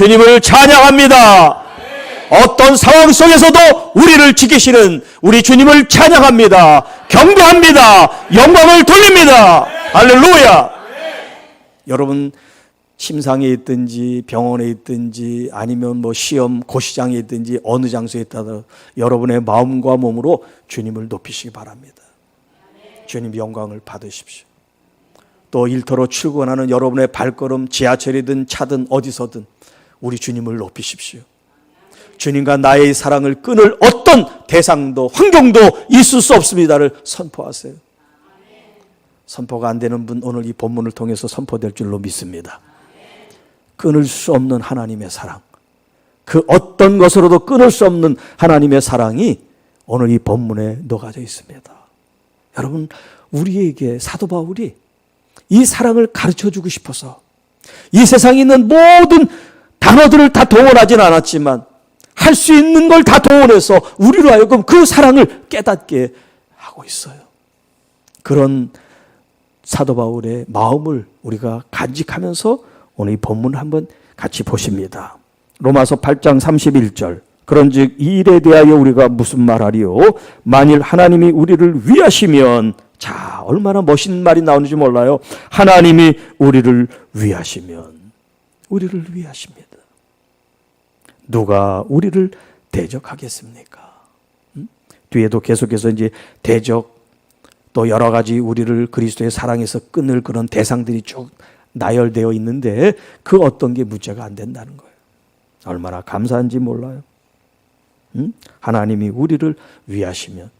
주님을 찬양합니다. 어떤 상황 속에서도 우리를 지키시는 우리 주님을 찬양합니다. 경배합니다. 영광을 돌립니다. 할렐루야. 여러분 심상에 있든지 병원에 있든지 아니면 뭐 시험 고시장에 있든지 어느 장소에 있다도 여러분의 마음과 몸으로 주님을 높이시기 바랍니다. 주님 영광을 받으십시오. 또 일터로 출근하는 여러분의 발걸음 지하철이든 차든 어디서든 우리 주님을 높이십시오. 주님과 나의 사랑을 끊을 어떤 대상도 환경도 있을 수 없습니다를 선포하세요. 선포가 안 되는 분 오늘 이 본문을 통해서 선포될 줄로 믿습니다. 끊을 수 없는 하나님의 사랑. 그 어떤 것으로도 끊을 수 없는 하나님의 사랑이 오늘 이 본문에 녹아져 있습니다. 여러분, 우리에게 사도 바울이 이 사랑을 가르쳐 주고 싶어서 이 세상에 있는 모든 단어들을 다 동원하진 않았지만 할 수 있는 걸 다 동원해서 우리로 하여금 그 사랑을 깨닫게 하고 있어요. 그런 사도 바울의 마음을 우리가 간직하면서 오늘 이 본문을 한번 같이 보십니다. 로마서 8장 31절. 그런즉 이 일에 대하여 우리가 무슨 말하리요? 만일 하나님이 우리를 위하시면 자, 얼마나 멋있는 말이 나오는지 몰라요. 하나님이 우리를 위하시면 우리를 위하십니다. 누가 우리를 대적하겠습니까? 음? 뒤에도 계속해서 이제 대적 또 여러 가지 우리를 그리스도의 사랑에서 끊을 그런 대상들이 쭉 나열되어 있는데 그 어떤 게 문제가 안 된다는 거예요. 얼마나 감사한지 몰라요. 음? 하나님이 우리를 위하시면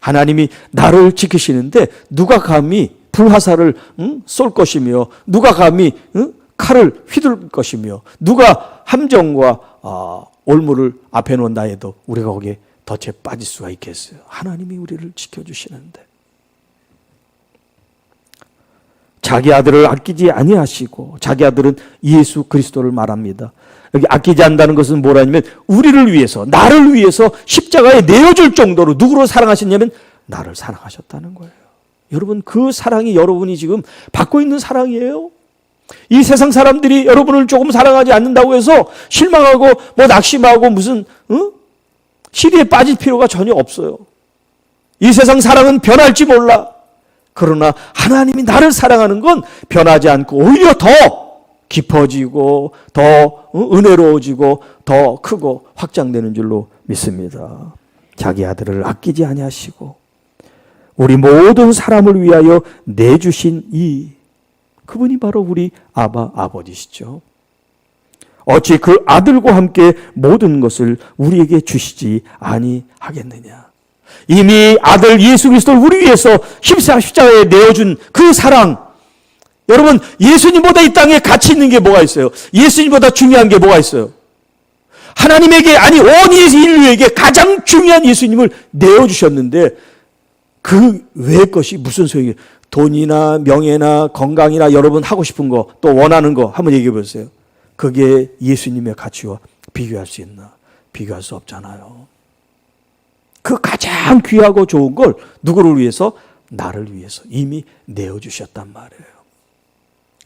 하나님이 나를 지키시는데 누가 감히 불화살을 음? 쏠 것이며 누가 감히 음? 칼을 휘둘 것이며 누가 함정과 어, 올무를 앞에 놓은다 해도 우리가 거기에 덫에 빠질 수가 있겠어요. 하나님이 우리를 지켜주시는데 자기 아들을 아끼지 아니하시고 자기 아들은 예수 그리스도를 말합니다. 여기 아끼지 않는다는 것은 뭐라냐면 우리를 위해서 나를 위해서 십자가에 내어줄 정도로 누구로 사랑하셨냐면 나를 사랑하셨다는 거예요. 여러분 그 사랑이 여러분이 지금 받고 있는 사랑이에요. 이 세상 사람들이 여러분을 조금 사랑하지 않는다고 해서 실망하고 뭐 낙심하고 무슨 어? 시리에 빠질 필요가 전혀 없어요. 이 세상 사랑은 변할지 몰라. 그러나 하나님이 나를 사랑하는 건 변하지 않고 오히려 더 깊어지고 더 은혜로워지고 더 크고 확장되는 줄로 믿습니다. 자기 아들을 아끼지 아니하시고 우리 모든 사람을 위하여 내주신 이 그분이 바로 우리 아바 아버지시죠. 어찌 그 아들과 함께 모든 것을 우리에게 주시지 아니하겠느냐. 이미 아들 예수 그리스도를 우리 위해서 십자가에 내어준 그 사랑. 여러분, 예수님보다 이 땅에 가치 있는 게 뭐가 있어요? 예수님보다 중요한 게 뭐가 있어요? 하나님에게, 아니, 온 인류에게 가장 중요한 예수님을 내어주셨는데, 그 외의 것이 무슨 소용이에요? 돈이나 명예나 건강이나 여러분 하고 싶은 거, 또 원하는 거 한번 얘기해 보세요. 그게 예수님의 가치와 비교할 수 있나? 비교할 수 없잖아요. 그 가장 귀하고 좋은 걸 누구를 위해서? 나를 위해서 이미 내어주셨단 말이에요.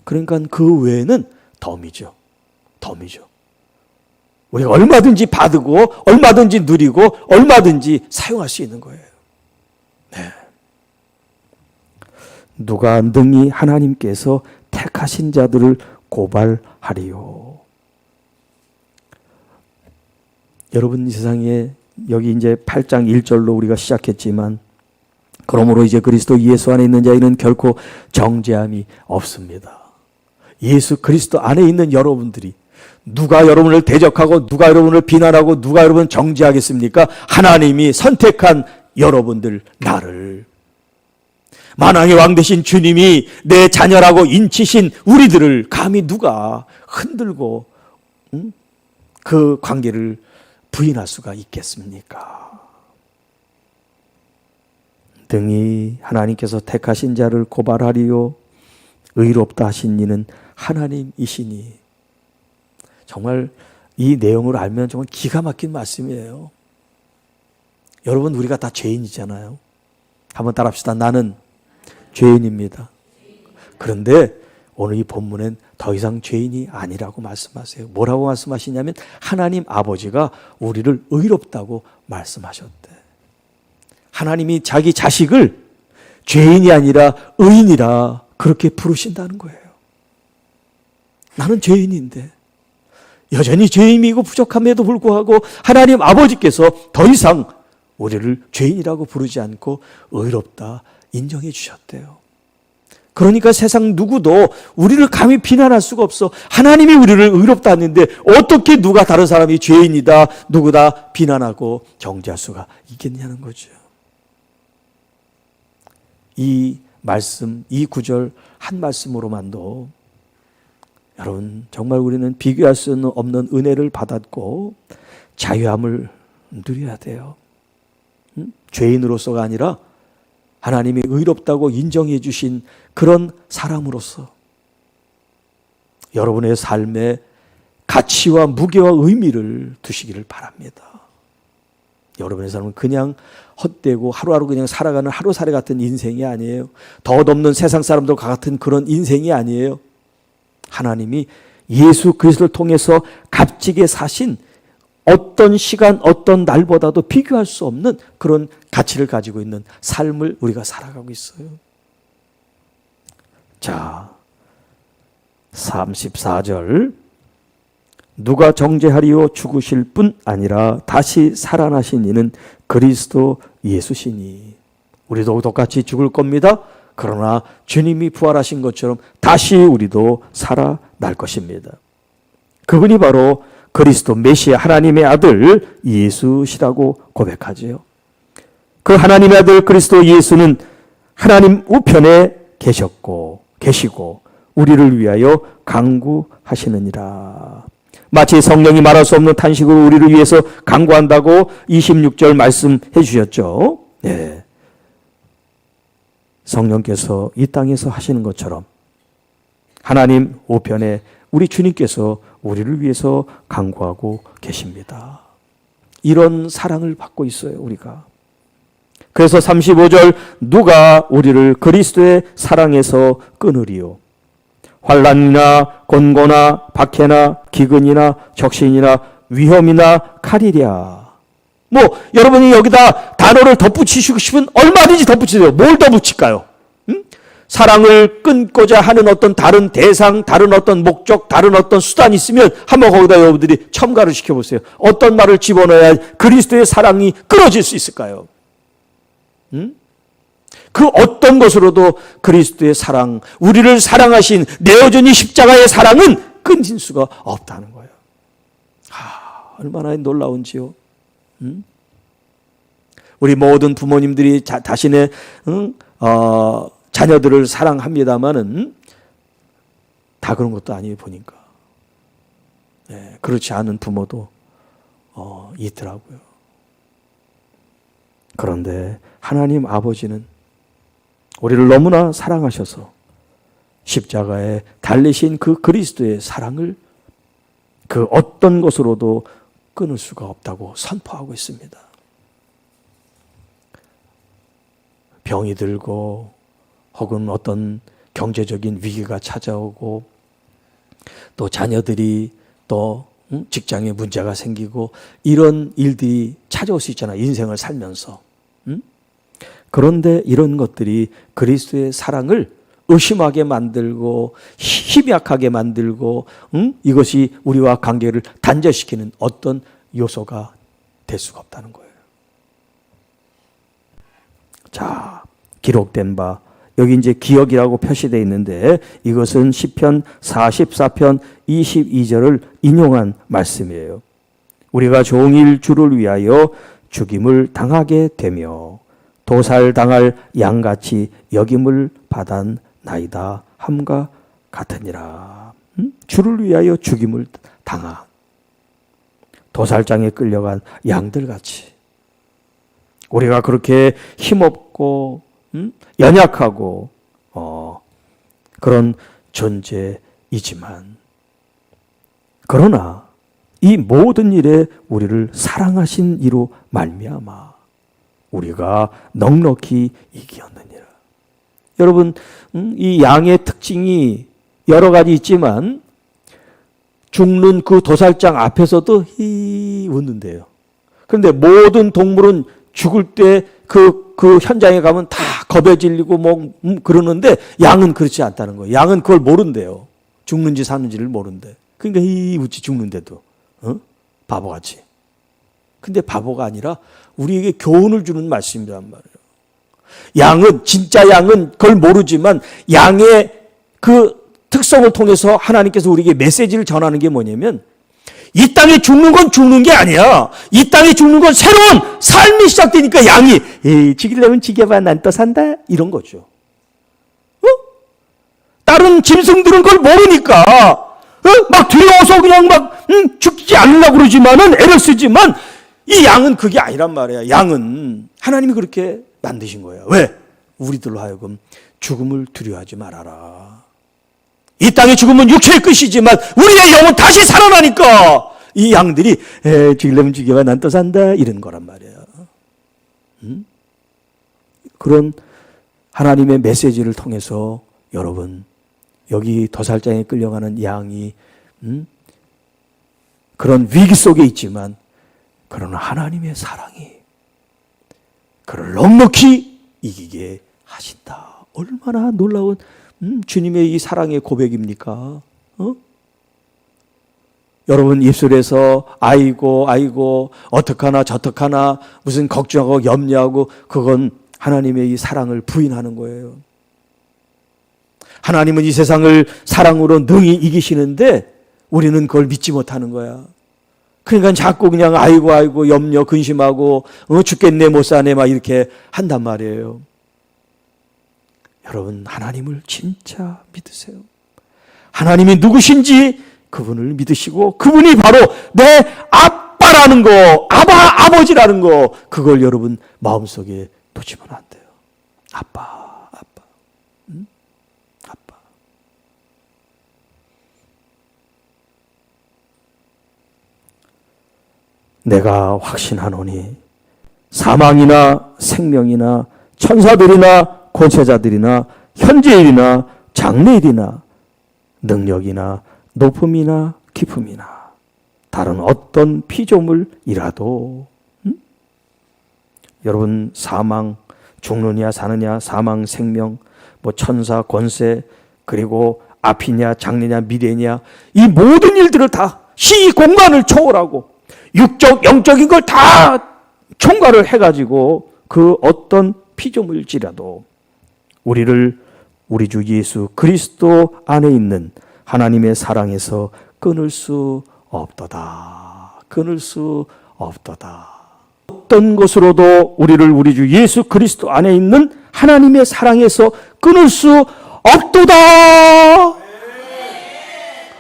그러니까 그 외에는 덤이죠. 덤이죠. 우리가 얼마든지 받고, 얼마든지 누리고, 얼마든지 사용할 수 있는 거예요. 네. 누가 능히 하나님께서 택하신 자들을 고발하리요. 여러분 이 세상에 여기 이제 8장 1절로 우리가 시작했지만 그러므로 이제 그리스도 예수 안에 있는 자에는 결코 정죄함이 없습니다. 예수 그리스도 안에 있는 여러분들이 누가 여러분을 대적하고 누가 여러분을 비난하고 누가 여러분을 정죄하겠습니까? 하나님이 선택한 여러분들 나를 만왕의 왕 되신 주님이 내 자녀라고 인치신 우리들을 감히 누가 흔들고 응? 그 관계를 부인할 수가 있겠습니까? 등이 하나님께서 택하신 자를 고발하리요 의롭다 하신 이는 하나님이시니 정말 이 내용을 알면 정말 기가 막힌 말씀이에요. 여러분 우리가 다 죄인이잖아요. 한번 따라합시다. 나는 죄인입니다. 그런데 오늘 이 본문엔 더 이상 죄인이 아니라고 말씀하세요. 뭐라고 말씀하시냐면 하나님 아버지가 우리를 의롭다고 말씀하셨대. 하나님이 자기 자식을 죄인이 아니라 의인이라 그렇게 부르신다는 거예요. 나는 죄인인데 여전히 죄인이고 부족함에도 불구하고 하나님 아버지께서 더 이상 우리를 죄인이라고 부르지 않고 의롭다 인정해 주셨대요. 그러니까 세상 누구도 우리를 감히 비난할 수가 없어. 하나님이 우리를 의롭다 했는데 어떻게 누가 다른 사람이 죄인이다, 누구다 비난하고 정죄할 수가 있겠냐는 거죠. 이 말씀, 이 구절 한 말씀으로만도 여러분 정말 우리는 비교할 수 없는 은혜를 받았고 자유함을 누려야 돼요. 음? 죄인으로서가 아니라 하나님이 의롭다고 인정해 주신 그런 사람으로서 여러분의 삶에 가치와 무게와 의미를 두시기를 바랍니다. 여러분의 삶은 그냥 헛되고 하루하루 그냥 살아가는 하루살이 같은 인생이 아니에요. 덧없는 세상 사람들과 같은 그런 인생이 아니에요. 하나님이 예수 그리스도를 통해서 값지게 사신 어떤 시간, 어떤 날보다도 비교할 수 없는 그런 가치를 가지고 있는 삶을 우리가 살아가고 있어요. 자, 34절. 누가 정죄하리요 죽으실 뿐 아니라 다시 살아나신 이는 그리스도 예수시니. 우리도 똑같이 죽을 겁니다. 그러나 주님이 부활하신 것처럼 다시 우리도 살아날 것입니다. 그분이 바로 그리스도 메시아 하나님의 아들 예수시라고 고백하지요. 그 하나님의 아들 그리스도 예수는 하나님 우편에 계셨고 계시고 우리를 위하여 강구하시느니라. 마치 성령이 말할 수 없는 탄식으로 우리를 위해서 강구한다고 26절 말씀해 주셨죠. 네. 성령께서 이 땅에서 하시는 것처럼 하나님 우편에 우리 주님께서 우리를 위해서 강구하고 계십니다. 이런 사랑을 받고 있어요, 우리가. 그래서 35절 누가 우리를 그리스도의 사랑에서 끊으리요 환란이나 곤고나 박해나 기근이나 적신이나 위험이나 칼이랴. 뭐 여러분이 여기다 단어를 덧붙이시고 싶으면 얼마든지 덧붙이세요. 뭘 덧붙일까요? 응? 사랑을 끊고자 하는 어떤 다른 대상, 다른 어떤 목적, 다른 어떤 수단이 있으면 한번 거기다 여러분들이 첨가를 시켜보세요. 어떤 말을 집어넣어야 그리스도의 사랑이 끊어질 수 있을까요? 응? 그 어떤 것으로도 그리스도의 사랑, 우리를 사랑하신 내어준이 십자가의 사랑은 끊질 수가 없다는 거예요. 아, 얼마나 놀라운지요. 응? 우리 모든 부모님들이 자, 자신의 응? 어, 자녀들을 사랑합니다마는 다 그런 것도 아니에요 보니까 네, 그렇지 않은 부모도 어, 있더라고요. 그런데 하나님 아버지는 우리를 너무나 사랑하셔서 십자가에 달리신 그 그리스도의 사랑을 그 어떤 것으로도 끊을 수가 없다고 선포하고 있습니다. 병이 들고 혹은 어떤 경제적인 위기가 찾아오고 또 자녀들이 또 직장에 문제가 생기고 이런 일들이 찾아올 수 있잖아 인생을 살면서 그런데 이런 것들이 그리스도의 사랑을 의심하게 만들고 희미하게 만들고 응? 이것이 우리와 관계를 단절시키는 어떤 요소가 될 수가 없다는 거예요. 자, 기록된 바 여기 이제 기억이라고 표시되어 있는데 이것은 시편 44편 22절을 인용한 말씀이에요. 우리가 종일 주를 위하여 죽임을 당하게 되며 도살당할 양같이 여김을 받았나이다 함과 같으니라. 음? 주를 위하여 죽임을 당한 도살장에 끌려간 양들같이 우리가 그렇게 힘없고 음? 연약하고 어, 그런 존재이지만 그러나 이 모든 일에 우리를 사랑하신 이로 말미암아 우리가 넉넉히 이기었느니라. 여러분 음, 이 양의 특징이 여러 가지 있지만 죽는 그 도살장 앞에서도 히 웃는데요. 그런데 모든 동물은 죽을 때 그, 그 현장에 가면 다 겁에 질리고 뭐, 음, 그러는데 양은 그렇지 않다는 거예요. 양은 그걸 모른대요. 죽는지 사는지를 모른대. 그러니까 히 웃지 죽는데도. 어? 바보같이. 근데 바보가 아니라 우리에게 교훈을 주는 말씀이란 말이에요. 양은, 진짜 양은 그걸 모르지만 양의 그 특성을 통해서 하나님께서 우리에게 메시지를 전하는 게 뭐냐면 이 땅에 죽는 건 죽는 게 아니야. 이 땅에 죽는 건 새로운 삶이 시작되니까 양이 에이, 죽이려면 죽여봐 난 또 산다 이런 거죠. 어? 다른 짐승들은 그걸 모르니까 어? 막 두려워서 그냥 막 음, 죽지 않으려고 그러지만은 애를 쓰지만 이 양은 그게 아니란 말이야. 양은 하나님이 그렇게 만드신 거예요. 왜? 우리들로 하여금 죽음을 두려워하지 말아라. 이 땅의 죽음은 육체의 끝이지만 우리의 영은 다시 살아나니까 이 양들이 에, 죽이려면 죽여봐 난 또 산다 이런 거란 말이에요. 음? 그런 하나님의 메시지를 통해서 여러분 여기 도살장에 끌려가는 양이 음? 그런 위기 속에 있지만 그러나 하나님의 사랑이 그를 넉넉히 이기게 하신다. 얼마나 놀라운 음, 주님의 이 사랑의 고백입니까? 어? 여러분 입술에서 아이고 아이고 어떡하나 저떡하나 무슨 걱정하고 염려하고 그건 하나님의 이 사랑을 부인하는 거예요. 하나님은 이 세상을 사랑으로 능히 이기시는데 우리는 그걸 믿지 못하는 거야. 그러니까 자꾸 그냥 아이고 아이고 염려 근심하고 어 죽겠네 못 사네 막 이렇게 한단 말이에요. 여러분 하나님을 진짜 믿으세요. 하나님이 누구신지 그분을 믿으시고 그분이 바로 내 아빠라는 거, 아바 아버지라는 거 그걸 여러분 마음속에 놓치면 안 돼요. 아빠, 아빠, 응? 아빠. 내가 확신하노니 사망이나 생명이나 천사들이나 권세자들이나 현재일이나 장래일이나 능력이나 높음이나 깊음이나 다른 어떤 피조물이라도 음? 여러분 사망 죽느냐 사느냐 사망 생명 뭐 천사 권세 그리고 앞이냐 장래냐 미래냐 이 모든 일들을 다 시 공간을 초월하고 육적 영적인 걸 다 총괄을 해가지고 그 어떤 피조물일지라도 우리를 우리 주 예수 그리스도 안에 있는 하나님의 사랑에서 끊을 수 없도다. 끊을 수 없도다. 어떤 것으로도 우리를 우리 주 예수 그리스도 안에 있는 하나님의 사랑에서 끊을 수 없도다.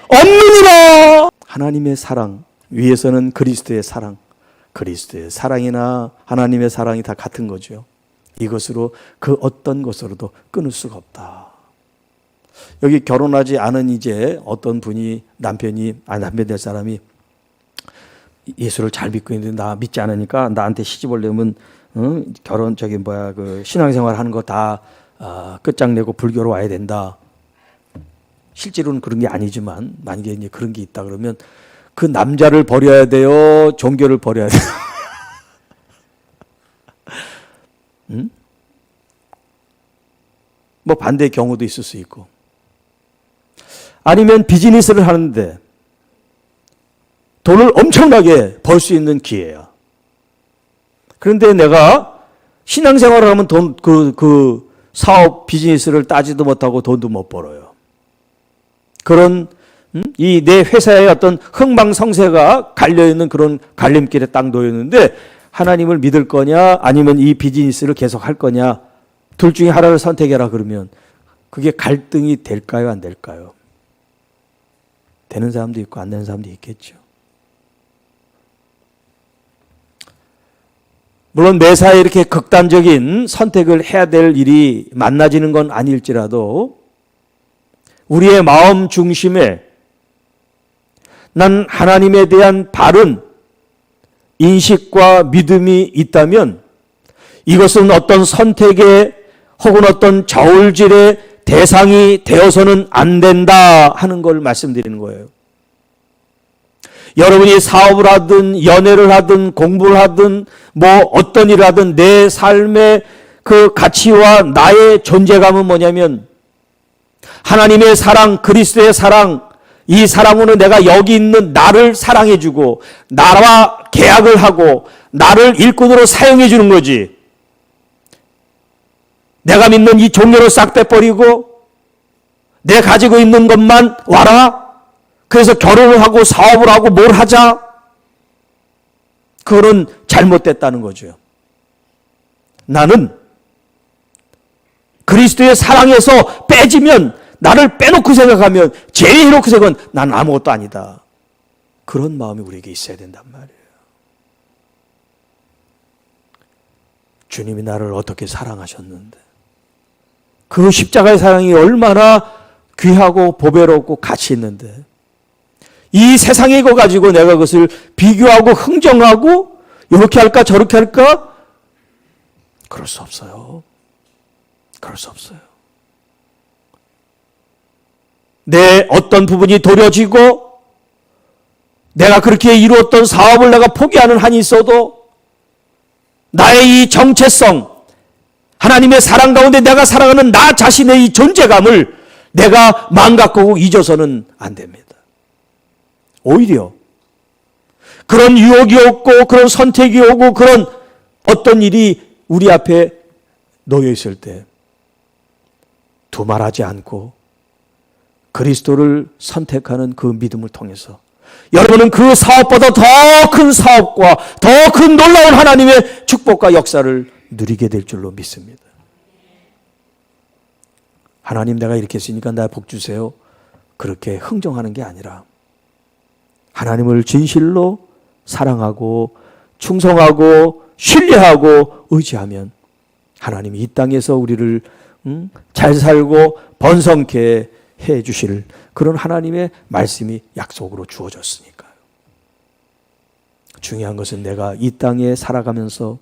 없느니라. 하나님의 사랑 위에서는 그리스도의 사랑, 그리스도의 사랑이나 하나님의 사랑이 다 같은 거죠. 이것으로 그 어떤 것으로도 끊을 수가 없다. 여기 결혼하지 않은 이제 어떤 분이 남편이 아니 남편 될 사람이 예수를 잘 믿고 있는데 나 믿지 않으니까 나한테 시집 오려면 어? 결혼 저기 뭐야 그 신앙생활 하는 거다 어, 끝장내고 불교로 와야 된다. 실제로는 그런 게 아니지만 만약에 이제 그런 게 있다 그러면 그 남자를 버려야 돼요, 종교를 버려야 돼요. 음? 뭐 반대의 경우도 있을 수 있고. 아니면 비즈니스를 하는데 돈을 엄청나게 벌 수 있는 기회야. 그런데 내가 신앙생활을 하면 돈, 그, 그 사업 비즈니스를 따지도 못하고 돈도 못 벌어요. 그런 음? 이내 회사의 어떤 흥망성쇠가 갈려있는 그런 갈림길에 딱 놓였는데 하나님을 믿을 거냐 아니면 이 비즈니스를 계속 할 거냐 둘 중에 하나를 선택해라 그러면 그게 갈등이 될까요 안 될까요? 되는 사람도 있고 안 되는 사람도 있겠죠. 물론 매사에 이렇게 극단적인 선택을 해야 될 일이 만나지는 건 아닐지라도 우리의 마음 중심에 난 하나님에 대한 바른 인식과 믿음이 있다면 이것은 어떤 선택에 혹은 어떤 저울질에 대상이 되어서는 안 된다 하는 걸 말씀드리는 거예요. 여러분이 사업을 하든 연애를 하든 공부를 하든 뭐 어떤 일을 하든 내 삶의 그 가치와 나의 존재감은 뭐냐면 하나님의 사랑, 그리스도의 사랑, 이 사랑으로 내가 여기 있는 나를 사랑해 주고 나와 계약을 하고 나를 일꾼으로 사용해 주는 거지. 내가 믿는 이 종교를 싹 빼버리고 내 가지고 있는 것만 와라. 그래서 결혼을 하고 사업을 하고 뭘 하자. 그거는 잘못됐다는 거죠. 나는 그리스도의 사랑에서 빼지면 나를 빼놓고 생각하면 제외해놓고 생각은 난 아무것도 아니다. 그런 마음이 우리에게 있어야 된단 말이에요. 주님이 나를 어떻게 사랑하셨는데 그 십자가의 사랑이 얼마나 귀하고 보배롭고 가치 있는데 이 세상의 거 가지고 내가 그것을 비교하고 흥정하고 이렇게 할까 저렇게 할까 그럴 수 없어요. 그럴 수 없어요. 내 어떤 부분이 도려지고 내가 그렇게 이루었던 사업을 내가 포기하는 한이 있어도 나의 이 정체성, 하나님의 사랑 가운데 내가 살아가는 나 자신의 이 존재감을 내가 망각하고 잊어서는 안 됩니다. 오히려 그런 유혹이 없고 그런 선택이 오고 그런 어떤 일이 우리 앞에 놓여 있을 때 두말하지 않고 그리스도를 선택하는 그 믿음을 통해서 여러분은 그 사업보다 더 큰 사업과 더 큰 놀라운 하나님의 축복과 역사를 누리게 될 줄로 믿습니다. 하나님 내가 이렇게 했으니까 나 복 주세요. 그렇게 흥정하는 게 아니라 하나님을 진실로 사랑하고 충성하고 신뢰하고 의지하면 하나님이 이 땅에서 우리를 음, 잘 살고 번성케 해 주실 그런 하나님의 말씀이 약속으로 주어졌으니까요. 중요한 것은 내가 이 땅에 살아가면서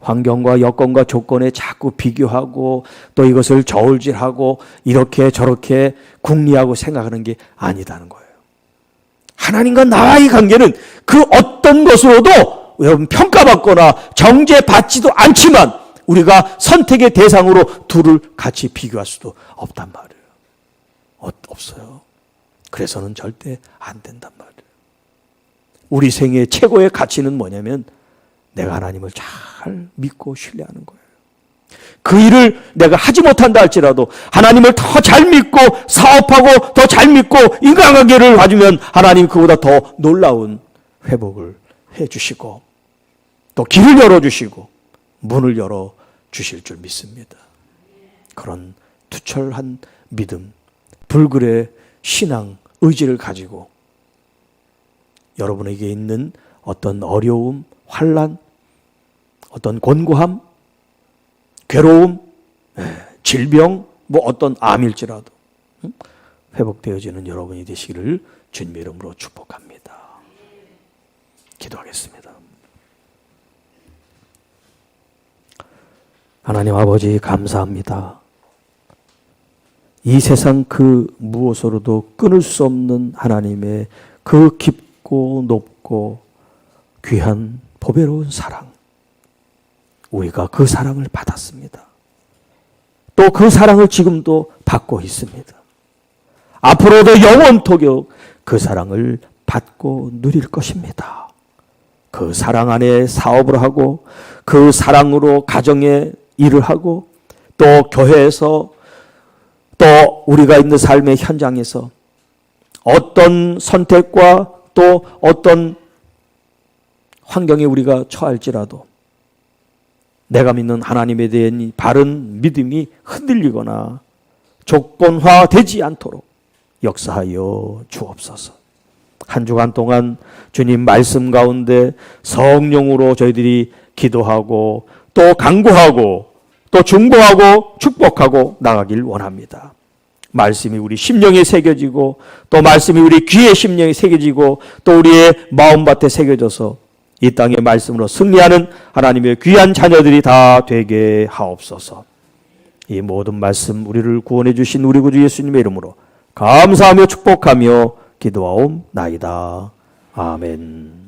환경과 여건과 조건에 자꾸 비교하고 또 이것을 저울질하고 이렇게 저렇게 궁리하고 생각하는 게 아니다는 거예요. 하나님과 나와의 관계는 그 어떤 것으로도 여러분 평가받거나 정죄받지도 않지만 우리가 선택의 대상으로 둘을 같이 비교할 수도 없단 말이에요. 없어요. 그래서는 절대 안 된단 말이에요. 우리 생의 최고의 가치는 뭐냐면 내가 하나님을 잘 믿고 신뢰하는 거예요. 그 일을 내가 하지 못한다 할지라도 하나님을 더 잘 믿고 사업하고 더 잘 믿고 인간관계를 가지면 하나님 그보다 더 놀라운 회복을 해 주시고 또 길을 열어 주시고 문을 열어 주실 줄 믿습니다. 그런 투철한 믿음 불굴의 신앙, 의지를 가지고 여러분에게 있는 어떤 어려움, 환란, 어떤 곤고함, 괴로움, 예, 질병, 뭐 어떤 암일지라도 회복되어지는 여러분이 되시기를 주님의 이름으로 축복합니다. 기도하겠습니다. 하나님 아버지 감사합니다. 이 세상 그 무엇으로도 끊을 수 없는 하나님의 그 깊고 높고 귀한 보배로운 사랑. 우리가 그 사랑을 받았습니다. 또 그 사랑을 지금도 받고 있습니다. 앞으로도 영원토록 그 사랑을 받고 누릴 것입니다. 그 사랑 안에 사업을 하고 그 사랑으로 가정에 일을 하고 또 교회에서 또 우리가 있는 삶의 현장에서 어떤 선택과 또 어떤 환경에 우리가 처할지라도 내가 믿는 하나님에 대한 바른 믿음이 흔들리거나 조건화되지 않도록 역사하여 주옵소서. 한 주간 동안 주님 말씀 가운데 성령으로 저희들이 기도하고 또 강구하고 또 중보하고 축복하고 나가길 원합니다. 말씀이 우리 심령에 새겨지고 또 말씀이 우리 귀의 심령에 새겨지고 또 우리의 마음밭에 새겨져서 이 땅의 말씀으로 승리하는 하나님의 귀한 자녀들이 다 되게 하옵소서. 이 모든 말씀 우리를 구원해 주신 우리 구주 예수님의 이름으로 감사하며 축복하며 기도하옵나이다. 아멘.